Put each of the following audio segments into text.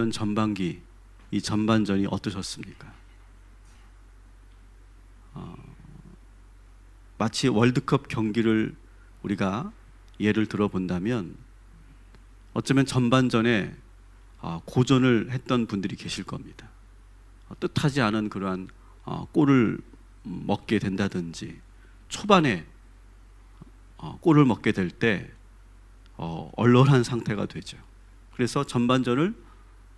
2018년 전반기 이 전반전이 어떠셨습니까? 어, 마치 월드컵 경기를 우리가 예를 들어 본다면 어쩌면 전반전에 어, 고전을 했던 분들이 계실 겁니다. 어, 뜻하지 않은 그러한 어, 골을 먹게 된다든지 초반에 어, 골을 먹게 될때 어, 얼얼한 상태가 되죠. 그래서 전반전을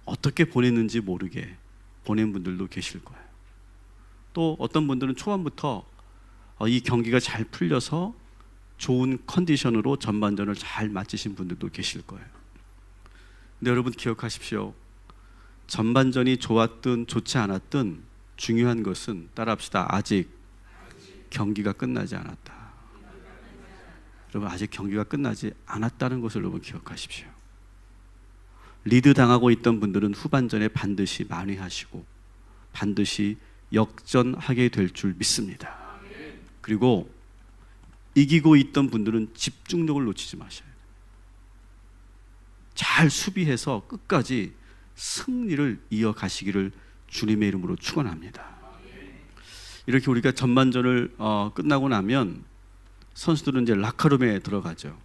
어떻게 보냈는지 모르게 보낸 분들도 계실 거예요. 또 어떤 분들은 초반부터 어, 이 경기가 잘 풀려서 좋은 컨디션으로 전반전을 잘 마치신 분들도 계실 거예요. 근데 여러분 기억하십시오. 전반전이 좋았든 좋지 않았든 중요한 것은 따라합시다. 아직 경기가 끝나지 않았다. 여러분 아직 경기가 끝나지 않았다는 것을 여러분 기억하십시오. 리드 당하고 있던 분들은 후반전에 반드시 만회하시고 반드시 역전하게 될 줄 믿습니다. 그리고 이기고 있던 분들은 집중력을 놓치지 마셔야 돼요. 잘 수비해서 끝까지 승리를 이어가시기를 주님의 이름으로 축원합니다. 이렇게 우리가 전반전을 어, 끝나고 나면 선수들은 이제 라카룸에 들어가죠.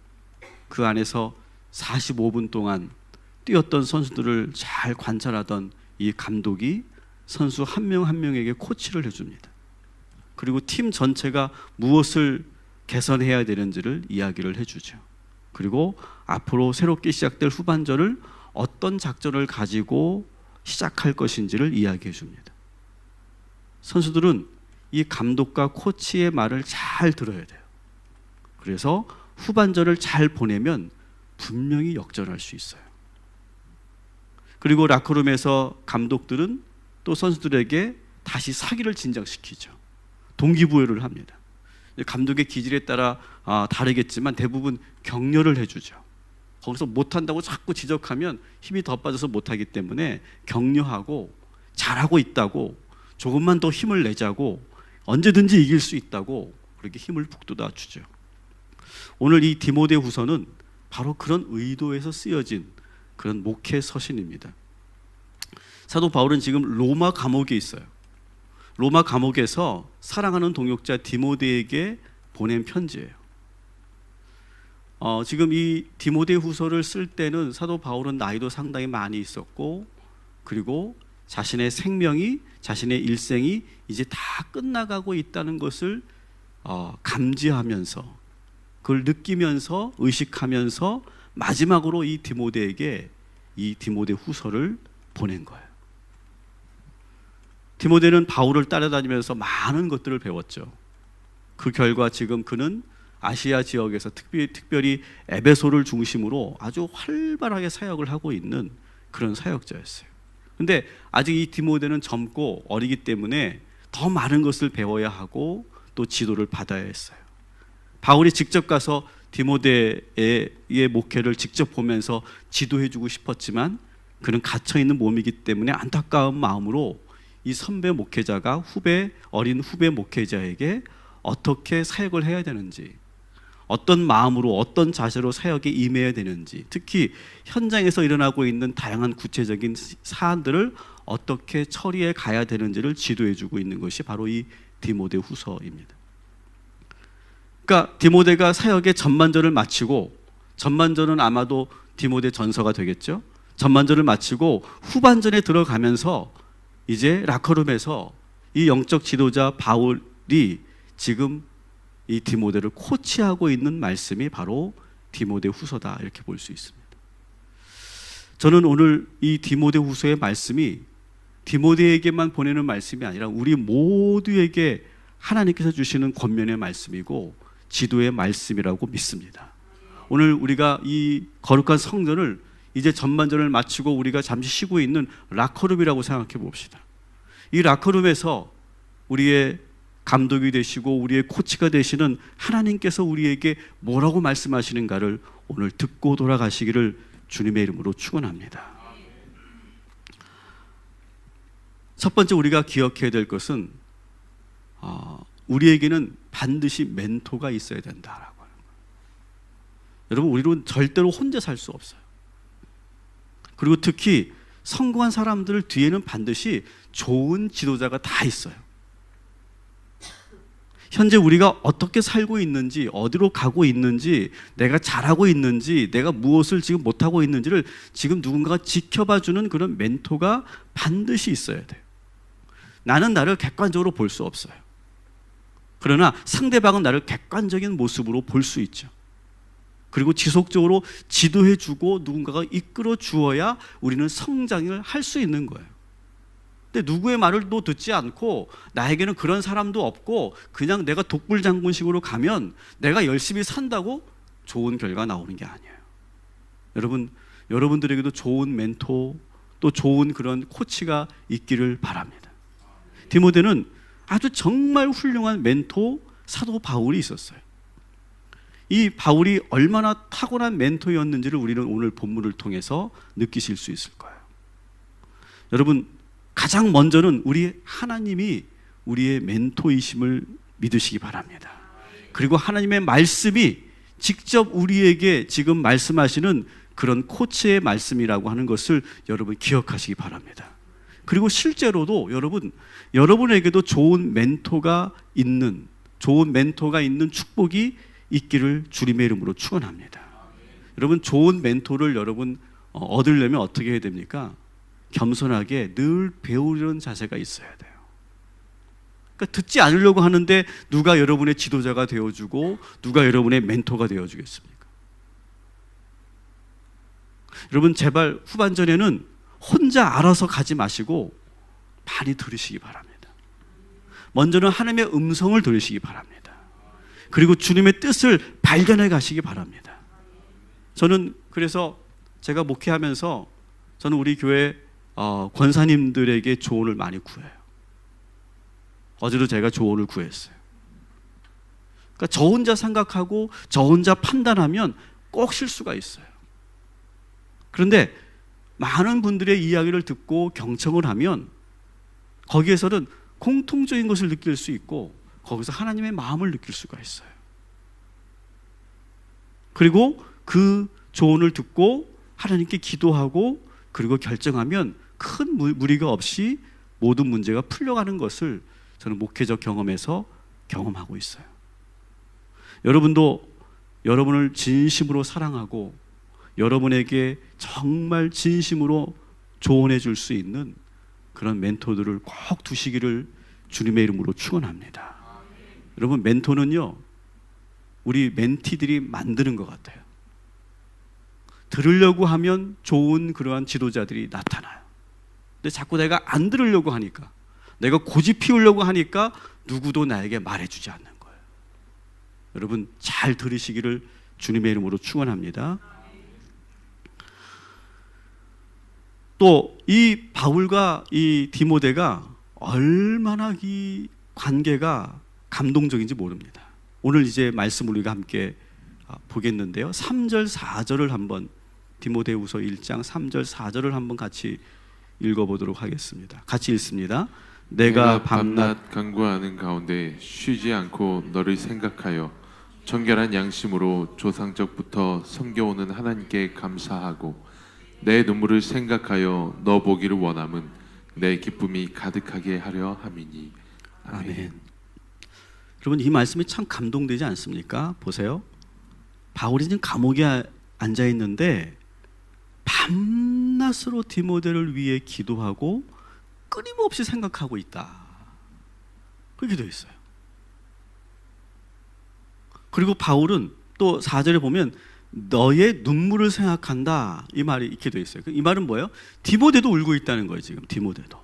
그 안에서 45분 동안 뛰었던 선수들을 잘 관찰하던 이 감독이 선수 한명한 명에게 코치를 해줍니다. 그리고 팀 전체가 무엇을 개선해야 되는지를 이야기를 해주죠. 그리고 앞으로 새롭게 시작될 후반전을 어떤 작전을 가지고 시작할 것인지를 이야기해 줍니다. 선수들은 이 감독과 코치의 말을 잘 들어야 돼요. 그래서 후반전을 잘 보내면 분명히 역전할 수 있어요. 그리고 라크룸에서 감독들은 또 선수들에게 다시 사기를 진작시키죠. 동기부여를 합니다. 감독의 기질에 따라 아, 다르겠지만 대부분 격려를 해주죠. 거기서 못한다고 자꾸 지적하면 힘이 더 빠져서 못하기 때문에 격려하고 잘하고 있다고 조금만 더 힘을 내자고 언제든지 이길 수 있다고 그렇게 힘을 북돋아 주죠. 오늘 이 디모데 후서는 바로 그런 의도에서 쓰여진 그런 목회 서신입니다. 사도 바울은 지금 로마 감옥에 있어요. 로마 감옥에서 사랑하는 동역자 디모데에게 보낸 편지예요. 어, 지금 이 디모데 후서를 쓸 때는 사도 바울은 나이도 상당히 많이 있었고 그리고 자신의 생명이 자신의 일생이 이제 다 끝나가고 있다는 것을 어, 감지하면서 그걸 느끼면서 의식하면서 마지막으로 이 디모데에게 이 디모데 후서를 보낸 거예요. 디모데는 바울을 따라다니면서 많은 것들을 배웠죠. 그 결과 지금 그는 아시아 지역에서 특별히, 특별히 에베소를 중심으로 아주 활발하게 사역을 하고 있는 그런 사역자였어요. 근데 아직 이 디모데는 젊고 어리기 때문에 더 많은 것을 배워야 하고 또 지도를 받아야 했어요. 바울이 직접 가서 디모데의 목회를 직접 보면서 지도해 주고 싶었지만 그는 갇혀 있는 몸이기 때문에 안타까운 마음으로 이 선배 목회자가 후배 어린 후배 목회자에게 어떻게 사역을 해야 되는지 어떤 마음으로 어떤 자세로 사역에 임해야 되는지 특히 현장에서 일어나고 있는 다양한 구체적인 사안들을 어떻게 처리해 가야 되는지를 지도해 주고 있는 것이 바로 이 디모데 후서입니다. 그러니까 디모데가 사역의 전반전을 마치고 전반전은 아마도 디모데 전서가 되겠죠. 전반전을 마치고 후반전에 들어가면서 이제 라커룸에서 이 영적 지도자 바울이 지금 이 디모데를 코치하고 있는 말씀이 바로 디모데 후서다 이렇게 볼 수 있습니다. 저는 오늘 이 디모데 후서의 말씀이 디모데에게만 보내는 말씀이 아니라 우리 모두에게 하나님께서 주시는 권면의 말씀이고 지도의 말씀이라고 믿습니다. 오늘 우리가 이 거룩한 성전을 이제 전반전을 마치고 우리가 잠시 쉬고 있는 라커룸이라고 생각해 봅시다. 이 라커룸에서 우리의 감독이 되시고 우리의 코치가 되시는 하나님께서 우리에게 뭐라고 말씀하시는가를 오늘 듣고 돌아가시기를 주님의 이름으로 축원합니다. 첫 번째 우리가 기억해야 될 것은 어, 우리에게는 반드시 멘토가 있어야 된다라고 하는 거예요. 여러분 우리는 절대로 혼자 살 수 없어요. 그리고 특히 성공한 사람들 뒤에는 반드시 좋은 지도자가 다 있어요. 현재 우리가 어떻게 살고 있는지, 어디로 가고 있는지, 내가 잘하고 있는지, 내가 무엇을 지금 못하고 있는지를 지금 누군가가 지켜봐 주는 그런 멘토가 반드시 있어야 돼요. 나는 나를 객관적으로 볼 수 없어요. 그러나 상대방은 나를 객관적인 모습으로 볼 수 있죠. 그리고 지속적으로 지도해 주고 누군가가 이끌어 주어야 우리는 성장을 할 수 있는 거예요. 근데 누구의 말을 또 듣지 않고 나에게는 그런 사람도 없고 그냥 내가 독불장군식으로 가면 내가 열심히 산다고 좋은 결과 나오는 게 아니에요. 여러분, 여러분들에게도 좋은 멘토 또 좋은 그런 코치가 있기를 바랍니다. 디모데는 아주 정말 훌륭한 멘토 사도 바울이 있었어요. 이 바울이 얼마나 타고난 멘토였는지를 우리는 오늘 본문을 통해서 느끼실 수 있을 거예요. 여러분, 가장 먼저는 우리 하나님이 우리의 멘토이심을 믿으시기 바랍니다. 그리고 하나님의 말씀이 직접 우리에게 지금 말씀하시는 그런 코치의 말씀이라고 하는 것을 여러분 기억하시기 바랍니다. 그리고 실제로도 여러분, 여러분에게도 좋은 멘토가 있는, 좋은 멘토가 있는 축복이 있기를 주님의 이름으로 축원합니다. 여러분 좋은 멘토를 여러분 어, 얻으려면 어떻게 해야 됩니까? 겸손하게 늘 배우려는 자세가 있어야 돼요. 그러니까 듣지 않으려고 하는데 누가 여러분의 지도자가 되어주고 누가 여러분의 멘토가 되어주겠습니까? 여러분 제발 후반전에는 혼자 알아서 가지 마시고 많이 들으시기 바랍니다. 먼저는 하나님의 음성을 들으시기 바랍니다. 그리고 주님의 뜻을 발견해 가시기 바랍니다. 저는 그래서 제가 목회하면서 저는 우리 교회 어, 권사님들에게 조언을 많이 구해요. 어제도 제가 조언을 구했어요. 그러니까 저 혼자 생각하고 저 혼자 판단하면 꼭 실수가 있어요. 그런데 많은 분들의 이야기를 듣고 경청을 하면 거기에서는 공통적인 것을 느낄 수 있고 거기서 하나님의 마음을 느낄 수가 있어요. 그리고 그 조언을 듣고 하나님께 기도하고 그리고 결정하면 큰 무리가 없이 모든 문제가 풀려가는 것을 저는 목회적 경험에서 경험하고 있어요. 여러분도 여러분을 진심으로 사랑하고 여러분에게 정말 진심으로 조언해 줄 수 있는 그런 멘토들을 꼭 두시기를 주님의 이름으로 축원합니다. 여러분 멘토는요 우리 멘티들이 만드는 것 같아요. 들으려고 하면 좋은 그러한 지도자들이 나타나요. 근데 자꾸 내가 안 들으려고 하니까 내가 고집 피우려고 하니까 누구도 나에게 말해주지 않는 거예요. 여러분 잘 들으시기를 주님의 이름으로 축원합니다. 또 이 바울과 이 디모데가 얼마나 이 관계가 감동적인지 모릅니다. 오늘 이제 말씀 우리가 함께 아, 보겠는데요. 3절 4절을 한번 디모데후서 1장 3절 4절을 한번 같이 읽어 보도록 하겠습니다. 같이 읽습니다. 내가 밤낮 간구하는 가운데 쉬지 않고 너를 생각하여 정결한 양심으로 조상적부터 섬겨오는 하나님께 감사하고 내 눈물을 생각하여 너 보기를 원함은 내 기쁨이 가득하게 하려 함이니 아멘. 아멘. 여러분 이 말씀이 참 감동되지 않습니까? 보세요. 바울이 지금 감옥에 앉아 있는데 밤낮으로 디모데를 위해 기도하고 끊임없이 생각하고 있다. 그렇게 되어 있어요. 그리고 바울은 또 4절에 보면 너의 눈물을 생각한다. 이 말이 이렇게 되어 있어요. 이 말은 뭐예요? 디모데도 울고 있다는 거예요, 지금. 디모데도.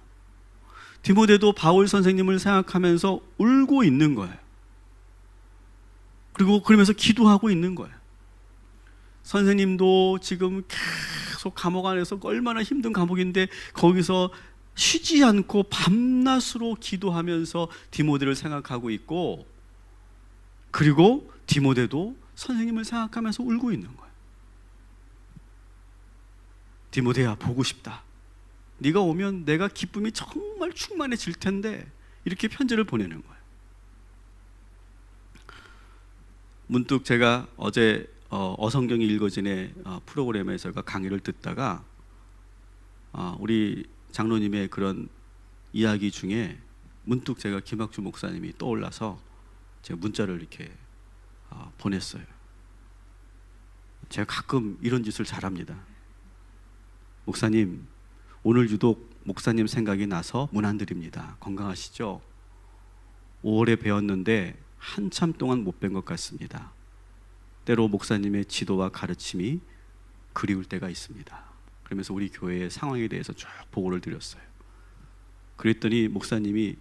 디모데도 바울 선생님을 생각하면서 울고 있는 거예요. 그리고 그러면서 기도하고 있는 거예요. 선생님도 지금 계속 감옥 안에서 얼마나 힘든 감옥인데 거기서 쉬지 않고 밤낮으로 기도하면서 디모데를 생각하고 있고 그리고 디모데도 선생님을 생각하면서 울고 있는 거예요. 디모데야 보고 싶다. 네가 오면 내가 기쁨이 정말 충만해질 텐데 이렇게 편지를 보내는 거예요. 문득 제가 어제 어, 성경이 읽어진의 어, 프로그램에서 강의를 듣다가 아, 우리 장로님의 그런 이야기 중에 문득 제가 김학주 목사님이 떠올라서 제가 문자를 이렇게 아, 보냈어요. 제가 가끔 이런 짓을 잘합니다. 목사님, 오늘 유독 목사님 생각이 나서 문안 드립니다. 건강하시죠? 5월에 배웠는데 한참 동안 못 뵌 것 같습니다. 때로 목사님의 지도와 가르침이 그리울 때가 있습니다. 그러면서 우리 교회의 상황에 대해서 쭉 보고를 드렸어요. 그랬더니 목사님이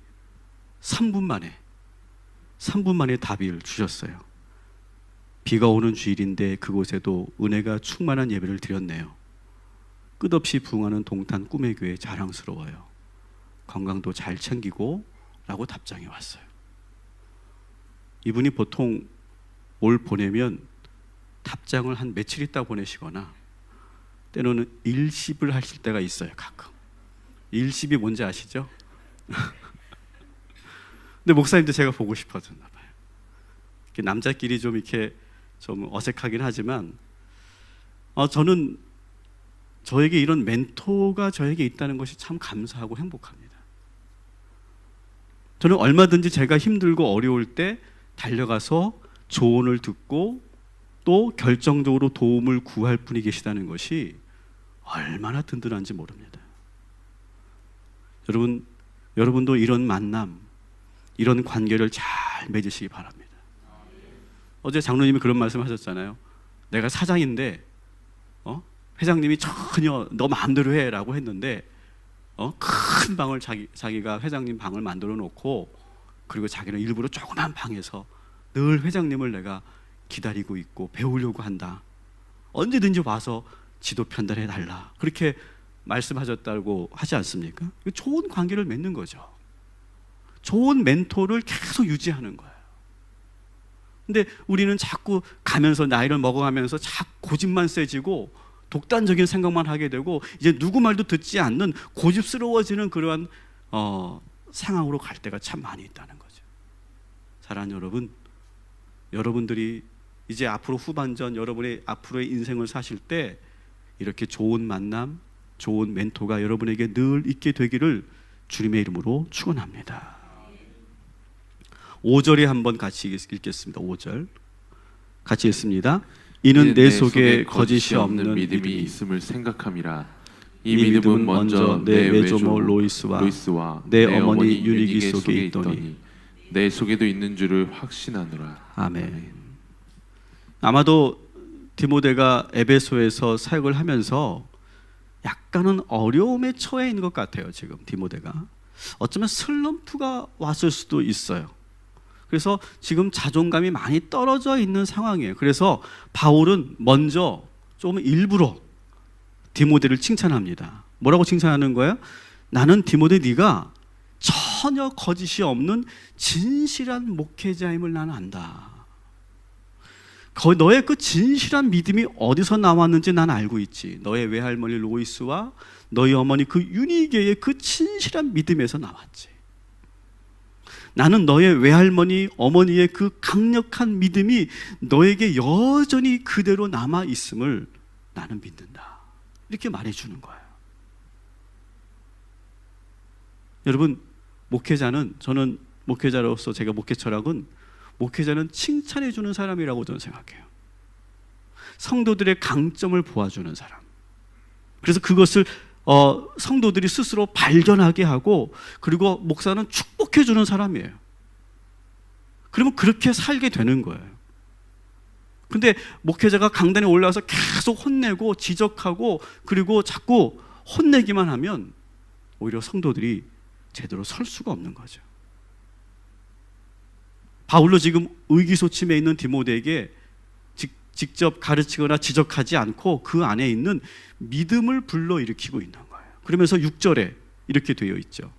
3분 만에 3분 만에 답을 주셨어요. 비가 오는 주일인데 그곳에도 은혜가 충만한 예배를 드렸네요. 끝없이 부흥하는 동탄 꿈의 교회 자랑스러워요. 건강도 잘 챙기고 라고 답장이 왔어요. 이분이 보통 올 보내면 답장을 한 며칠 있다 보내시거나 때로는 일십을 하실 때가 있어요, 가끔. 일십이 뭔지 아시죠? 근데 목사님도 제가 보고 싶어졌나 봐요. 남자끼리 좀 이렇게 좀 어색하긴 하지만 어, 저는 저에게 이런 멘토가 저에게 있다는 것이 참 감사하고 행복합니다. 저는 얼마든지 제가 힘들고 어려울 때 달려가서 조언을 듣고 또 결정적으로 도움을 구할 분이 계시다는 것이 얼마나 든든한지 모릅니다. 여러분, 여러분도 이런 만남, 이런 관계를 잘 맺으시기 바랍니다. 어제 장로님이 그런 말씀하셨잖아요. 내가 사장인데, 어? 회장님이 전혀 너 마음대로 해라고 했는데, 어? 큰 방을 자기 자기가 회장님 방을 만들어 놓고, 그리고 자기는 일부러 조그만 방에서 늘 회장님을 내가 기다리고 있고 배우려고 한다. 언제든지 와서 지도 편달해 달라. 그렇게 말씀하셨다고 하지 않습니까? 좋은 관계를 맺는 거죠. 좋은 멘토를 계속 유지하는 거예요. 근데 우리는 자꾸 가면서 나이를 먹어가면서 자꾸 고집만 세지고 독단적인 생각만 하게 되고 이제 누구 말도 듣지 않는 고집스러워지는 그러한 어, 상황으로 갈 때가 참 많이 있다는 거죠. 사랑하는 여러분, 여러분들이 이제 앞으로 후반전 여러분의 앞으로의 인생을 사실 때 이렇게 좋은 만남, 좋은 멘토가 여러분에게 늘 있게 되기를 주님의 이름으로 축원합니다. 5절에 한번 같이 읽겠습니다. 5절. 같이 읽습니다. 이는 내 속에 거짓이 없는 믿음이 있음을 생각함이라. 이이 믿음은 먼저 내 외조모 로이스와 로이스와 내 어머니 유니기 속에 있더니 내 속에도 있는 줄을 확신하노라. 아멘. 아마도 디모데가 에베소에서 사역을 하면서 약간은 어려움에 처해 있는 것 같아요. 지금 디모데가 어쩌면 슬럼프가 왔을 수도 있어요. 그래서 지금 자존감이 많이 떨어져 있는 상황이에요. 그래서 바울은 먼저 좀 일부러 디모데를 칭찬합니다. 뭐라고 칭찬하는 거예요? 나는 디모데 네가 전혀 거짓이 없는 진실한 목회자임을 나는 안다. 거 너의 그 진실한 믿음이 어디서 나왔는지 난 알고 있지. 너의 외할머니 로이스와 너희 어머니 그 유니게의 그 진실한 믿음에서 나왔지. 나는 너의 외할머니, 어머니의 그 강력한 믿음이 너에게 여전히 그대로 남아 있음을 나는 믿는다. 이렇게 말해주는 거예요. 여러분, 목회자는 저는 목회자로서 제가 목회 철학은 목회자는 칭찬해 주는 사람이라고 저는 생각해요. 성도들의 강점을 보아주는 사람. 그래서 그것을 어, 성도들이 스스로 발견하게 하고 그리고 목사는 축복해 주는 사람이에요. 그러면 그렇게 살게 되는 거예요. 근데 목회자가 강단에 올라와서 계속 혼내고 지적하고 그리고 자꾸 혼내기만 하면 오히려 성도들이 제대로 설 수가 없는 거죠. 바울로 지금 의기소침해 있는 디모데에게 직, 직접 가르치거나 지적하지 않고 그 안에 있는 믿음을 불러일으키고 있는 거예요. 그러면서 6절에 이렇게 되어 있죠.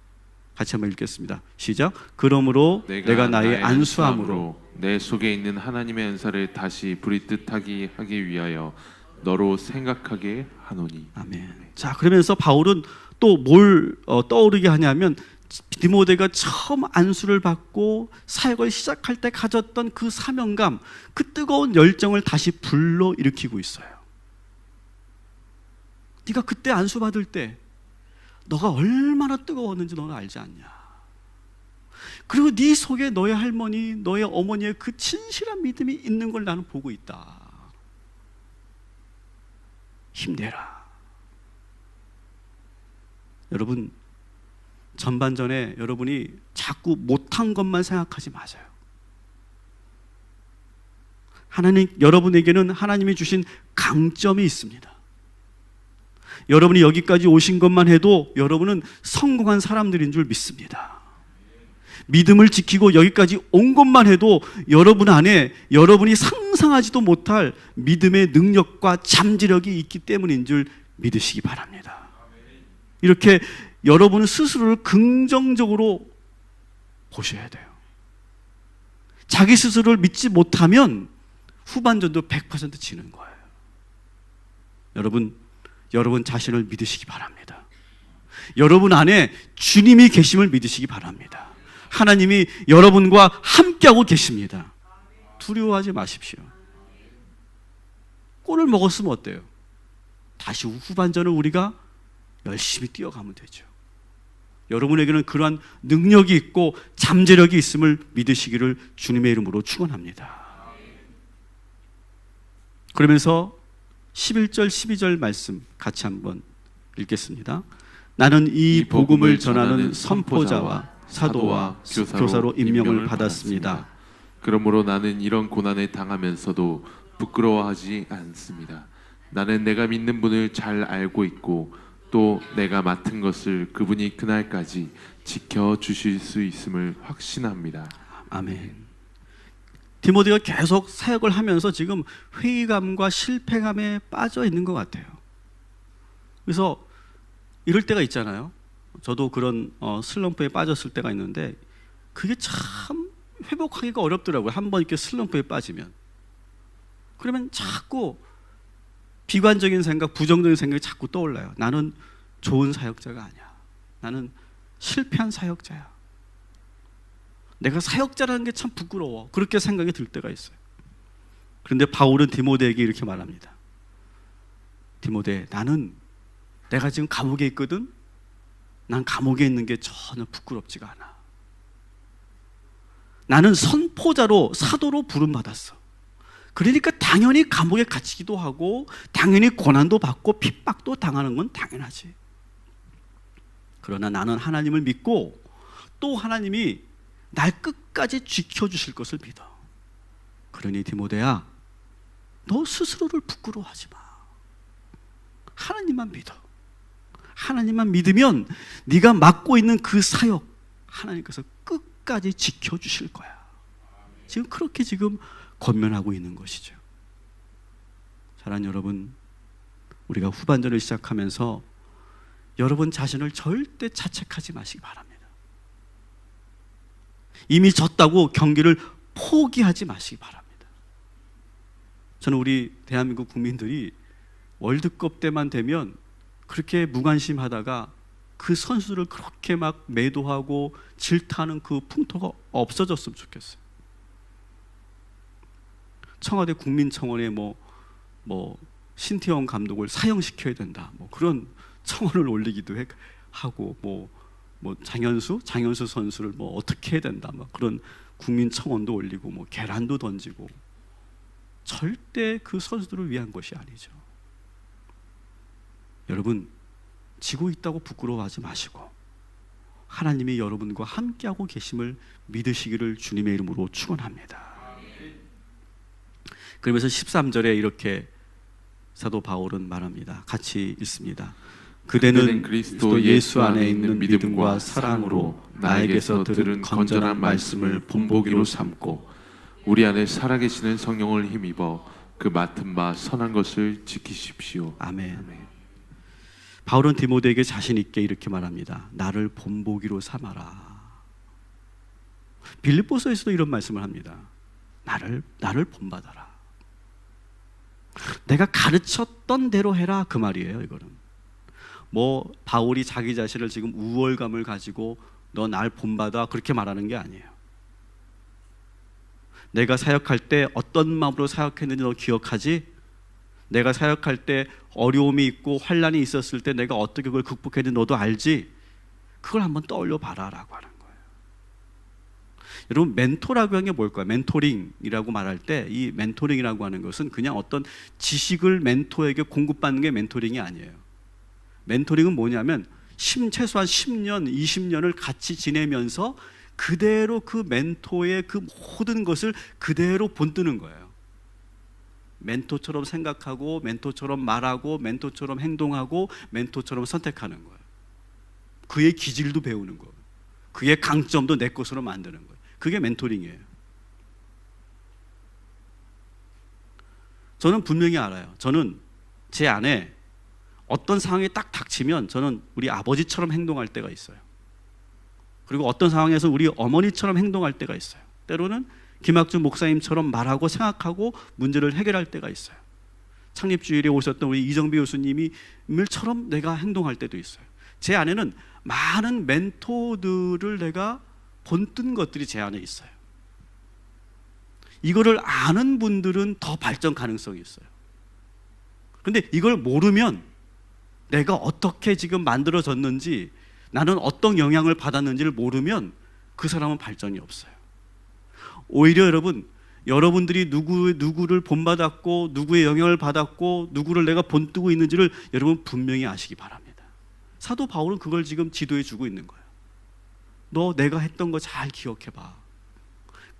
같이 한번 읽겠습니다. 시작. 그러므로 내가, 나의 안수함으로 내 속에 있는 하나님의 은사를 다시 부리뜻하게 하기 위하여 너로 생각하게 하노니. 아멘. 자, 그러면서 바울은 또뭘 어, 떠오르게 하냐면 디모데가 처음 안수를 받고 사역을 시작할 때 가졌던 그 사명감, 그 뜨거운 열정을 다시 불러 일으키고 있어요. 네가 그때 안수 받을 때 너가 얼마나 뜨거웠는지 너는 알지 않냐? 그리고 네 속에 너의 할머니, 너의 어머니의 그 진실한 믿음이 있는 걸 나는 보고 있다. 힘내라. 여러분, 전반전에 여러분이 자꾸 못한 것만 생각하지 마세요. 하나님, 여러분에게는 하나님이 주신 강점이 있습니다. 여러분이 여기까지 오신 것만 해도 여러분은 성공한 사람들인 줄 믿습니다. 믿음을 지키고 여기까지 온 것만 해도 여러분 안에 여러분이 상상하지도 못할 믿음의 능력과 잠재력이 있기 때문인 줄 믿으시기 바랍니다. 이렇게 여러분 스스로를 긍정적으로 보셔야 돼요. 자기 스스로를 믿지 못하면 후반전도 100% 지는 거예요. 여러분, 여러분 자신을 믿으시기 바랍니다. 여러분 안에 주님이 계심을 믿으시기 바랍니다. 하나님이 여러분과 함께하고 계십니다. 두려워하지 마십시오. 골을 먹었으면 어때요? 다시 후반전을 우리가 열심히 뛰어가면 되죠. 여러분에게는 그러한 능력이 있고 잠재력이 있음을 믿으시기를 주님의 이름으로 축원합니다. 그러면서 11절 12절 말씀 같이 한번 읽겠습니다. 나는 이 복음을 전하는 선포자와 사도와 교사로 임명을 받았습니다. 그러므로 나는 이런 고난을 당하면서도 부끄러워하지 않습니다. 나는 내가 믿는 분을 잘 알고 있고 또 내가 맡은 것을 그분이 그날까지 지켜 주실 수 있음을 확신합니다. 아멘. 디모데가 계속 사역을 하면서 지금 회의감과 실패감에 빠져 있는 것 같아요. 그래서 이럴 때가 있잖아요. 저도 그런 어, 슬럼프에 빠졌을 때가 있는데 그게 참 회복하기가 어렵더라고요. 한 번 이렇게 슬럼프에 빠지면. 그러면 자꾸 비관적인 생각, 부정적인 생각이 자꾸 떠올라요. 나는 좋은 사역자가 아니야. 나는 실패한 사역자야. 내가 사역자라는 게 참 부끄러워. 그렇게 생각이 들 때가 있어요. 그런데 바울은 디모데에게 이렇게 말합니다. 디모데, 나는 내가 지금 감옥에 있거든. 난 감옥에 있는 게 전혀 부끄럽지가 않아. 나는 선포자로 사도로 부름 받았어. 그러니까 당연히 감옥에 갇히기도 하고 당연히 고난도 받고 핍박도 당하는 건 당연하지. 그러나 나는 하나님을 믿고 또 하나님이 날 끝까지 지켜주실 것을 믿어. 그러니 디모데야, 너 스스로를 부끄러워하지 마. 하나님만 믿어. 하나님만 믿으면 네가 맡고 있는 그 사역 하나님께서 끝까지 지켜주실 거야. 지금 그렇게 지금 권면하고 있는 것이죠. 사랑하는 여러분, 우리가 후반전을 시작하면서 여러분 자신을 절대 자책하지 마시기 바랍니다. 이미 졌다고 경기를 포기하지 마시기 바랍니다. 저는 우리 대한민국 국민들이 월드컵 때만 되면 그렇게 무관심하다가 그 선수를 그렇게 막 매도하고 질타하는 그 풍토가 없어졌으면 좋겠어요. 청와대 국민청원에 뭐, 뭐, 신태영 감독을 사형시켜야 된다. 뭐 그런 청원을 올리기도 해, 하고, 뭐, 뭐 장현수, 장현수 선수를 뭐 어떻게 해야 된다. 뭐 그런 국민청원도 올리고, 뭐 계란도 던지고. 절대 그 선수들을 위한 것이 아니죠. 여러분, 지고 있다고 부끄러워하지 마시고, 하나님이 여러분과 함께하고 계심을 믿으시기를 주님의 이름으로 축원합니다. 그러면서 13절에 이렇게 사도 바울은 말합니다. 같이 읽습니다. 그대는 그리스도 예수 안에 있는 믿음과 사랑으로 나에게서 들은 건전한 말씀을 본보기로 삼고 우리 안에 살아계시는 성령을 힘입어 그 맡은 바 선한 것을 지키십시오. 아멘. 바울은 디모데에게 자신 있게 이렇게 말합니다. 나를 본보기로 삼아라. 빌립보서에서도 이런 말씀을 합니다. 나를 나를 본받아라. 내가 가르쳤던 대로 해라 그 말이에요. 이거는 뭐 바울이 자기 자신을 지금 우월감을 가지고 너 날 본받아 그렇게 말하는 게 아니에요. 내가 사역할 때 어떤 마음으로 사역했는지 너 기억하지? 내가 사역할 때 어려움이 있고 환란이 있었을 때 내가 어떻게 그걸 극복했는지 너도 알지? 그걸 한번 떠올려 봐라라고 하는. 여러분 멘토라고 하는 게 뭘까요? 멘토링이라고 말할 때 이 멘토링이라고 하는 것은 그냥 어떤 지식을 멘토에게 공급받는 게 멘토링이 아니에요. 멘토링은 뭐냐면 심, 최소한 10년, 20년을 같이 지내면서 그대로 그 멘토의 그 모든 것을 그대로 본뜨는 거예요. 멘토처럼 생각하고, 멘토처럼 말하고, 멘토처럼 행동하고, 멘토처럼 선택하는 거예요. 그의 기질도 배우는 거예요. 그의 강점도 내 것으로 만드는 거예요. 그게 멘토링이에요. 저는 분명히 알아요. 저는 제 안에 어떤 상황이 딱 닥치면 저는 우리 아버지처럼 행동할 때가 있어요. 그리고 어떤 상황에서 우리 어머니처럼 행동할 때가 있어요. 때로는 김학준 목사님처럼 말하고 생각하고 문제를 해결할 때가 있어요. 창립주일에 오셨던 우리 이정비 교수님이처럼 내가 행동할 때도 있어요. 제 안에는 많은 멘토들을 내가 본뜬 것들이 제 안에 있어요. 이거를 아는 분들은 더 발전 가능성이 있어요. 근데 이걸 모르면 내가 어떻게 지금 만들어졌는지 나는 어떤 영향을 받았는지를 모르면 그 사람은 발전이 없어요. 오히려 여러분, 여러분들이 누구 누구를 본받았고 누구의 영향을 받았고 누구를 내가 본뜨고 있는지를 여러분 분명히 아시기 바랍니다. 사도 바울은 그걸 지금 지도해 주고 있는 거예요. 너 내가 했던 거 잘 기억해 봐.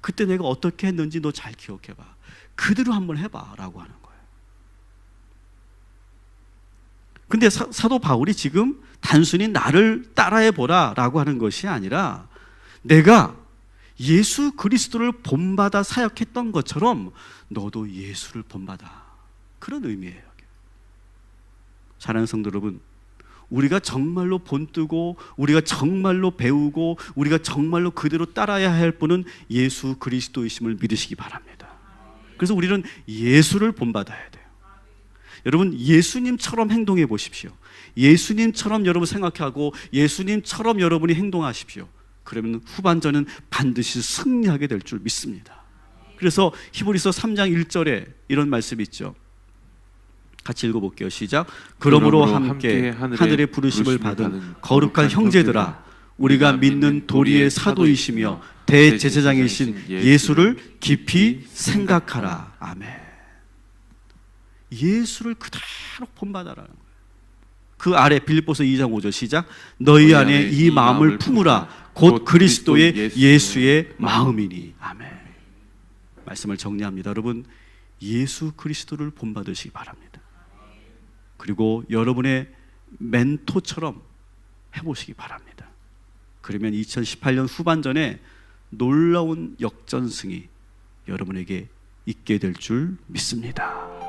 그때 내가 어떻게 했는지 너 잘 기억해 봐. 그대로 한번 해 봐라고 하는 거예요. 근데 사, 사도 바울이 지금 단순히 나를 따라해 보라라고 하는 것이 아니라 내가 예수 그리스도를 본받아 사역했던 것처럼 너도 예수를 본받아. 그런 의미예요. 사랑하는 성도 여러분, 우리가 정말로 본뜨고 우리가 정말로 배우고 우리가 정말로 그대로 따라야 할 분은 예수 그리스도이심을 믿으시기 바랍니다. 그래서 우리는 예수를 본받아야 돼요. 여러분 예수님처럼 행동해 보십시오. 예수님처럼 여러분 생각하고 예수님처럼 여러분이 행동하십시오. 그러면 후반전은 반드시 승리하게 될 줄 믿습니다. 그래서 히브리서 3장 1절에 이런 말씀이 있죠. 같이 읽어볼게요. 시작. 그러므로, 그러므로 함께 함께 하늘의 하늘의 부르심을 받은 거룩한 형제들아, 우리가 믿는 도리의 사도이시며 대제사장이신 예수를 깊이 생각하라. 아멘. 예수를 그대로 본받아라는 거예요. 그 아래 빌립보서 2장 5절 시작. 너희 안에 이 마음을 품으라. 곧 그리스도의 예수의 마음이니. 아멘. 말씀을 정리합니다. 여러분, 예수 그리스도를 본받으시기 바랍니다. 그리고 여러분의 멘토처럼 해보시기 바랍니다. 그러면 2018년 후반전에 놀라운 역전승이 여러분에게 있게 될 줄 믿습니다.